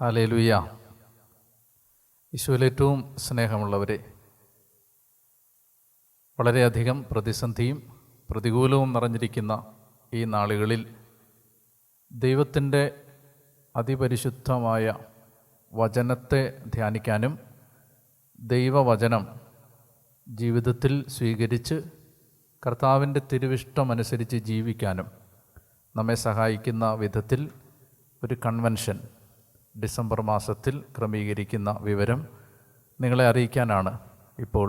Hallelujah ഈശോയിൽ ഏറ്റവും സ്നേഹമുള്ളവരെ വളരെയധികം പ്രതിസന്ധിയും പ്രതികൂലവും നിറഞ്ഞിരിക്കുന്ന ഈ നാളുകളിൽ ദൈവത്തിന്റെ അതിപരിശുദ്ധമായ വചനത്തെ ധ്യാനിക്കാനും ദൈവവചനം ജീവിതത്തിൽ സ്വീകരിച്ച് കർത്താവിന്റെ തിരുവിഷ്ടമനുസരിച്ച് ജീവിക്കാനും നമ്മെ സഹായിക്കുന്ന വിധത്തിൽ ഒരു കൺവെൻഷൻ ഡിസംബർ മാസത്തിൽ ക്രമീകരിക്കുന്ന വിവരം നിങ്ങളെ അറിയിക്കാനാണ് ഇപ്പോൾ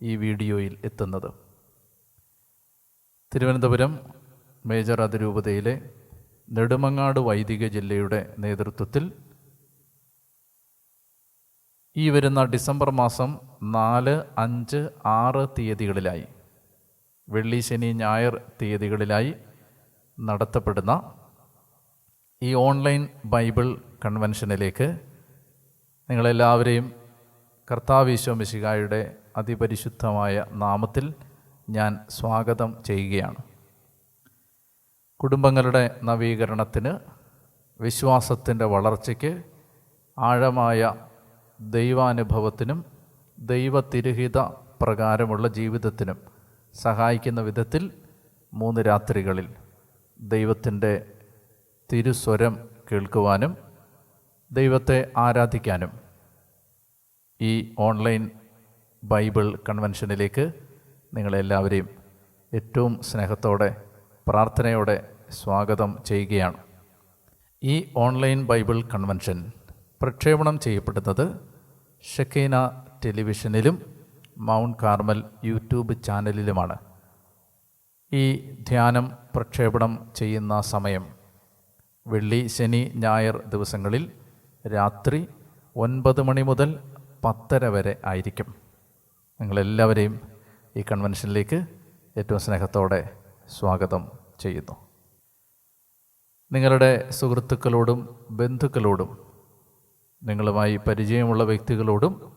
ഈ വീഡിയോയിൽ എത്തുന്നത്. തിരുവനന്തപുരം മേജർ അതിരൂപതയിലെ നെടുമങ്ങാട് വൈദിക ജില്ലയുടെ നേതൃത്വത്തിൽ ഈ വരുന്ന ഡിസംബർ മാസം നാല് അഞ്ച് ആറ് തീയതികളിലായി വെള്ളി ശനി ഞായർ തീയതികളിലായി നടത്തപ്പെടുന്ന ഈ ഓൺലൈൻ ബൈബിൾ കൺവെൻഷനിലേക്ക് നിങ്ങളെല്ലാവരെയും കർത്താവീശോ മിശികായുടെ അതിപരിശുദ്ധമായ നാമത്തിൽ ഞാൻ സ്വാഗതം ചെയ്യുകയാണ്. കുടുംബങ്ങളുടെ നവീകരണത്തിന് വിശ്വാസത്തിന്റെ വളർച്ചയ്ക്ക് ആഴമായ ദൈവാനുഭവത്തിനും ദൈവതിരുഹിത പ്രകാരമുള്ള ജീവിതത്തിനും സഹായിക്കുന്ന വിധത്തിൽ മൂന്ന് രാത്രികളിൽ ദൈവത്തിന്റെ തിരുസ്വരം കേൾക്കുവാനും ദൈവത്തെ ആരാധിക്കാനും ഈ ഓൺലൈൻ ബൈബിൾ കൺവെൻഷനിലേക്ക് നിങ്ങളെല്ലാവരെയും ഏറ്റവും സ്നേഹത്തോടെ പ്രാർത്ഥനയോടെ സ്വാഗതം ചെയ്യുകയാണ്. ഈ ഓൺലൈൻ ബൈബിൾ കൺവെൻഷൻ പ്രക്ഷേപണം ചെയ്യപ്പെടുന്നത് ഷക്കീന ടെലിവിഷനിലും മൗണ്ട് കാർമൽ യൂട്യൂബ് ചാനലിലുമാണ്. ഈ ധ്യാനം പ്രക്ഷേപണം ചെയ്യുന്ന സമയം വെള്ളി ശനി ഞായർ ദിവസങ്ങളിൽ രാത്രി ഒൻപത് മണി മുതൽ പത്തര വരെ ആയിരിക്കും. നിങ്ങളെല്ലാവരെയും ഈ കൺവെൻഷനിലേക്ക് ഏറ്റവും സ്നേഹത്തോടെ സ്വാഗതം ചെയ്യുന്നു. നിങ്ങളുടെ സുഹൃത്തുക്കളോടും ബന്ധുക്കളോടും നിങ്ങളുമായി പരിചയമുള്ള വ്യക്തികളോടും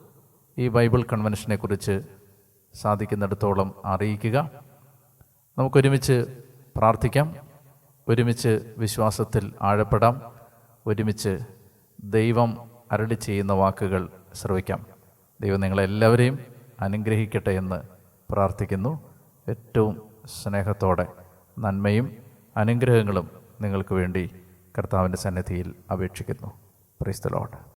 ഈ ബൈബിൾ കൺവെൻഷനെക്കുറിച്ച് സാധിക്കുന്നിടത്തോളം അറിയിക്കുക. നമുക്കൊരുമിച്ച് പ്രാർത്ഥിക്കാം ഒരുമിച്ച് വിശ്വാസത്തിൽ ആഴപ്പെടാം ഒരുമിച്ച് ദൈവം അരളി ചെയ്യുന്ന വാക്കുകൾ ശ്രവിക്കാം. ദൈവം നിങ്ങളെല്ലാവരെയും അനുഗ്രഹിക്കട്ടെ എന്ന് പ്രാർത്ഥിക്കുന്നു. ഏറ്റവും സ്നേഹത്തോടെ നന്മയും അനുഗ്രഹങ്ങളും നിങ്ങൾക്ക് വേണ്ടി കർത്താവിന്റെ സന്നിധിയിൽ അപേക്ഷിക്കുന്നു. പ്രീസ്തലോട്ട്